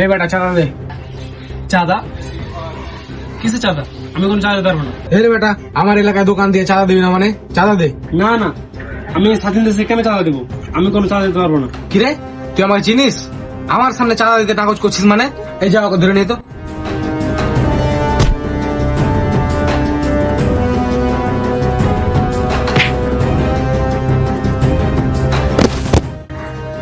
এই বেটা চাঁদা দে। চাঁদা? কিসে চাঁদা? আমি কোনো চাঁদা দিতে পারব না। হে রে বেটা আমার এলাকায় দোকান দিয়ে চাঁদা দিবি না মানে? চাঁদা দে। না না। আমি স্বাধীন দেশে কেন চাঁদা দেবো? আমি কোনো চাঁদা দিতে পারব না। কিরে? তুই আমাকে চিনিস? আমার সামনে চাঁদা দিতে কাগজ করছিস মানে? এই যা ওকে ধরে নিয়ে তো।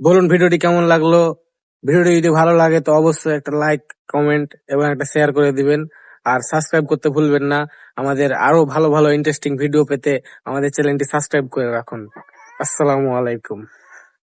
বলুন ভিডিওটি কেমন লাগল? ভিডিওটি যদি ভালো লাগে তো অবশ্যই একটা লাইক কমেন্ট এবং একটা শেয়ার করে দিবেন। আর সাবস্ক্রাইব করতে ভুলবেন না। আমাদের আরও ভালো ভালো ইন্টারেস্টিং ভিডিও পেতে আমাদের চ্যানেলটি সাবস্ক্রাইব করে রাখুন। আসসালামু আলাইকুম।